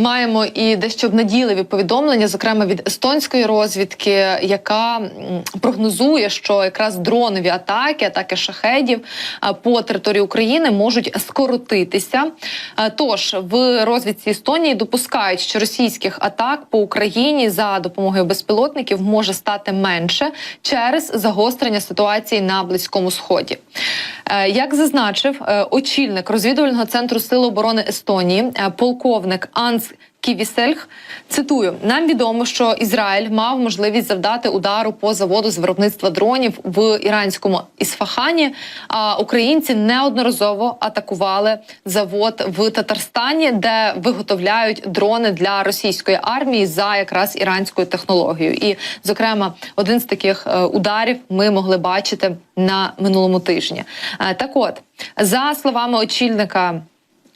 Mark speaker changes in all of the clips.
Speaker 1: маємо і дещо обнадійливі повідомлення, зокрема від естонської розвідки, яка прогнозує, що якраз дронові атаки, атаки шахедів по території України можуть скоротитися. Тож в розвідці Естонії допускають, що російських атак по Україні за допомогою безпілотників може стати менше через загострення ситуації на близькому сході. Е, Як зазначив е, очільник розвідувального центру Сил оборони Естонії, е, полковник Анс Ківісельх, цитую: нам відомо, що Ізраїль мав можливість завдати удару по заводу з виробництва дронів в іранському Ісфахані. А українці неодноразово атакували завод в Татарстані, де виготовляють дрони для російської армії за якраз іранською технологією. І, зокрема, один з таких е, ударів ми могли бачити на минулому тижні. Е, Так, от за словами очільника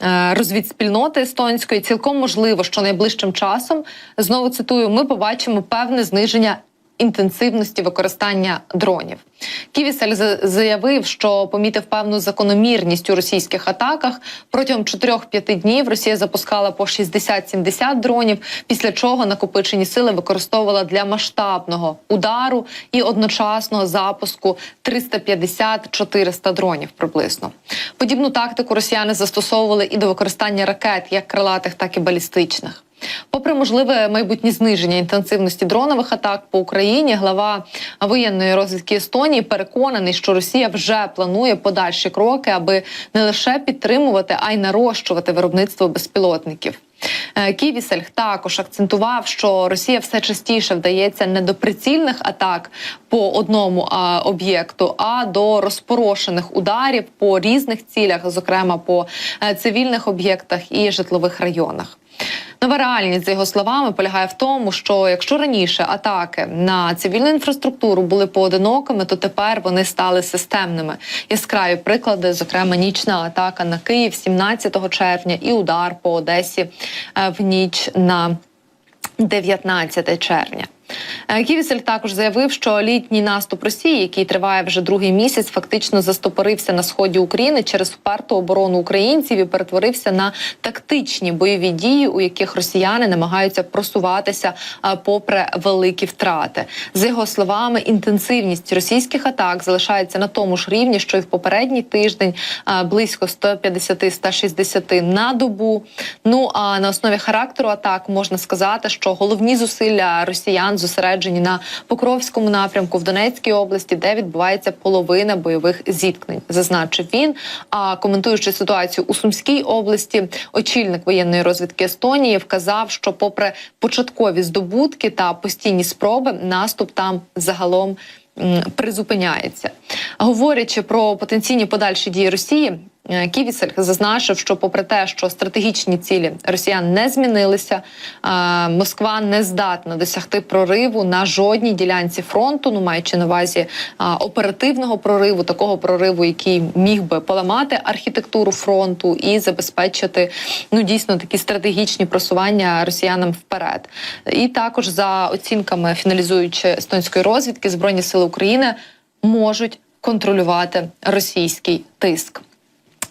Speaker 1: е, розвідспільноти естонської, цілком можливо, що найближчим часом знову цитую, ми побачимо певне зниження. Інтенсивності використання дронів Ківісель заявив, що помітив певну закономірність у російських атаках. Протягом 4-5 днів Росія запускала по 60-70 дронів, після чого накопичені сили використовувала для масштабного удару і одночасного запуску 350-400 дронів приблизно. Подібну тактику росіяни застосовували і до використання ракет, як крилатих, так і балістичних. Попри можливе майбутнє зниження інтенсивності дронових атак по Україні, глава воєнної розвідки Естонії переконаний, що Росія вже планує подальші кроки, аби не лише підтримувати, а й нарощувати виробництво безпілотників. Е, Ківісельг також акцентував, що Росія все частіше вдається не до прицільних атак по одному об'єкту, а до розпорошених ударів по різних цілях, зокрема по е, цивільних об'єктах і житлових районах. Нова реальність, за його словами, полягає в тому, що якщо раніше атаки на цивільну інфраструктуру були поодинокими, то тепер вони стали системними. Яскраві приклади, зокрема, нічна атака на Київ 17 червня і удар по Одесі е, в ніч на 19 червня. Е, Ківісель також заявив, що літній наступ Росії, який триває вже другий місяць, фактично застопорився на сході України через вперту оборону українців і перетворився на тактичні бойові дії, у яких росіяни намагаються просуватися попри великі втрати. За його словами, інтенсивність російських атак залишається на тому ж рівні, що й в попередній тиждень а, близько 150-160 на добу. Ну а на основі характеру атак можна сказати, що головні зусилля росіян зосереджені на Покровському напрямку в Донецькій області, де відбувається половина бойових зіткнень, зазначив він. А коментуючи ситуацію у Сумській області, очільник воєнної розвідки Естонії вказав, що, попри початкові здобутки та постійні спроби, наступ там загалом призупиняється. Говорячи про потенційні подальші дії Росії. Е, Ківісель зазначив, що, попри те, що стратегічні цілі росіян не змінилися, е, Москва не здатна досягти прориву на жодній ділянці фронту, ну маючи на увазі е, оперативного прориву, такого прориву, який міг би поламати архітектуру фронту і забезпечити ну дійсно такі стратегічні просування росіянам вперед. І також за оцінками фіналізуючи естонської розвідки, збройні сили України можуть контролювати російський тиск.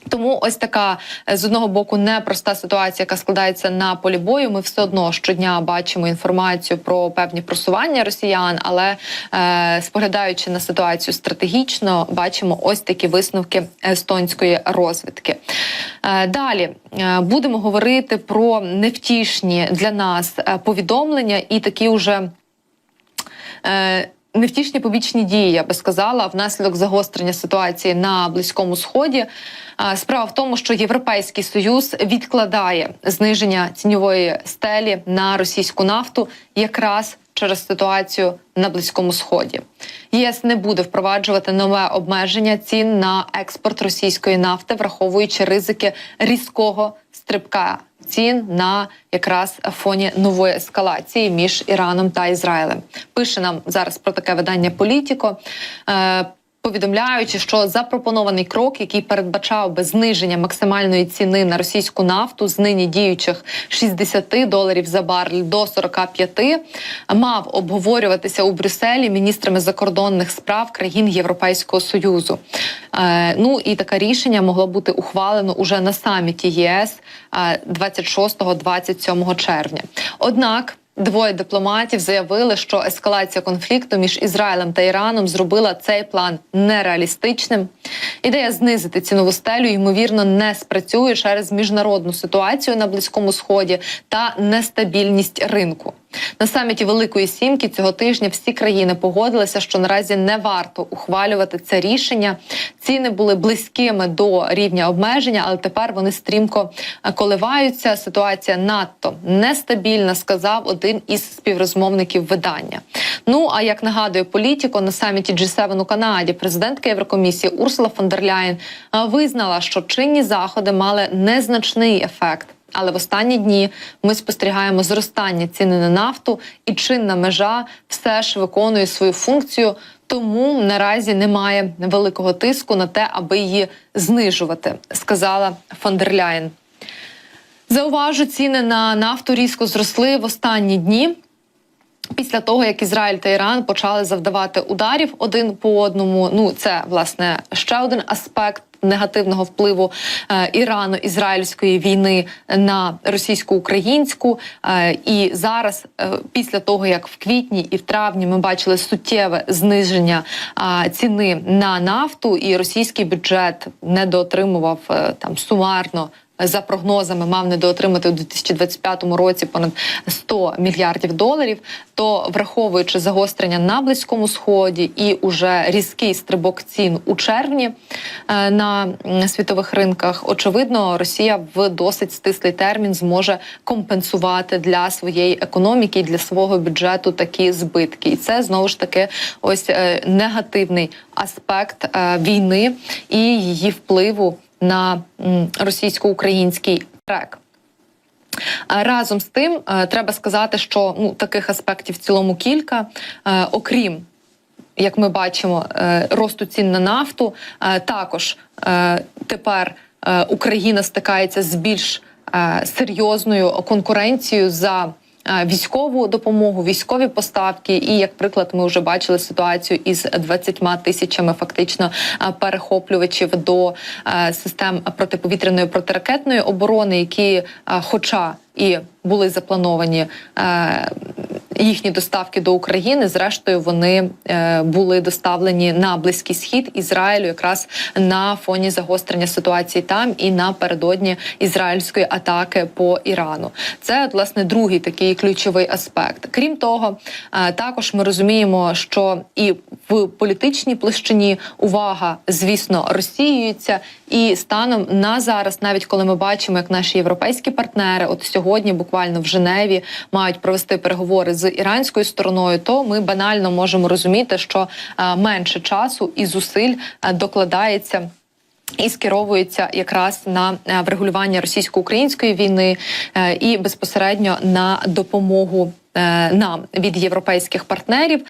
Speaker 1: Тому ось така е, з одного боку непроста ситуація, яка складається на полі бою. Ми все одно щодня бачимо інформацію про певні просування росіян, але е, споглядаючи на ситуацію стратегічно, бачимо ось такі висновки естонської розвідки. Е, далі е, будемо говорити про невтішні для нас е, повідомлення і такі уже. Е, Невтішні побічні дії, я би сказала, внаслідок загострення ситуації на близькому сході. Справа в тому, що Європейський союз відкладає зниження ціньової стелі на російську нафту якраз через ситуацію на близькому сході. ЄС не буде впроваджувати нове обмеження цін на експорт російської нафти, враховуючи ризики різкого стрибка цін на якраз фоні нової ескалації між Іраном та Ізраїлем. Пише нам зараз про таке видання Політіко. Е, повідомляючи, що запропонований крок, який передбачав би зниження максимальної ціни на російську нафту з нині діючих 60 доларів за барель до 45, мав обговорюватися у Брюсселі міністрами закордонних справ країн Європейського союзу. Е, ну і таке рішення могло бути ухвалено уже на саміті ЄС е, 26-27 червня. Однак. Двоє дипломатів заявили, що ескалація конфлікту між Ізраїлем та Іраном зробила цей план нереалістичним. Ідея знизити цінову стелю ймовірно не спрацює через міжнародну ситуацію на близькому сході та нестабільність ринку. На саміті Великої Сімки цього тижня всі країни погодилися, що наразі не варто ухвалювати це рішення. Ціни були близькими до рівня обмеження, але тепер вони стрімко коливаються. Ситуація надто нестабільна, сказав один із співрозмовників видання. Ну а як нагадує політико на саміті G7 у Канаді, президентка Єврокомісії Урсула фон дер Ляєн визнала, що чинні заходи мали незначний ефект. Але в останні дні ми спостерігаємо зростання ціни на нафту, і чинна межа все ж виконує свою функцію. Тому наразі немає великого тиску на те, аби її знижувати, сказала фон дер Ляєн. Зауважу, ціни на нафту різко зросли в останні дні. Після того, як Ізраїль та Іран почали завдавати ударів один по одному, ну це власне ще один аспект негативного впливу е, Ірано-ізраїльської війни на російсько-українську. Е, і зараз, е, після того як в квітні і в травні ми бачили суттєве зниження ціни на нафту, і російський бюджет недоотримував там сумарно за прогнозами мав недоотримати у 2025 році понад 100 мільярдів доларів. То враховуючи загострення на близькому сході і уже різкий стрибок цін у червні е, на світових ринках, очевидно, Росія в досить стислий термін зможе компенсувати для своєї економіки і для свого бюджету такі збитки, і це знову ж таки ось е, негативний аспект е, війни і її впливу на російсько-український трек. Разом з тим е, треба сказати, що ну таких аспектів в цілому кілька, Е, окрім як ми бачимо, е, росту цін на нафту. Також тепер Україна стикається з більш серйозною конкуренцією за. Е, Військову допомогу, військові поставки, і як приклад, ми вже бачили ситуацію із 20 тисячами фактично е, перехоплювачів до е, систем протиповітряної протиракетної оборони, які, хоча і були заплановані е, їхні доставки до України. Зрештою, вони е, були доставлені на близький схід Ізраїлю, якраз на фоні загострення ситуації там і напередодні ізраїльської атаки по Ірану. Це власне другий такий ключовий аспект. Крім того, е, також ми розуміємо, що і в політичній площині увага, звісно, розсіюється. І станом на зараз, навіть коли ми бачимо, як наші європейські партнери, от сьогодні, буквально в Женеві, мають провести переговори з іранською стороною, то ми банально можемо розуміти, що е, менше часу і зусиль е, докладається. І скеровується якраз на е, врегулювання російсько-української війни і безпосередньо на допомогу нам від європейських партнерів.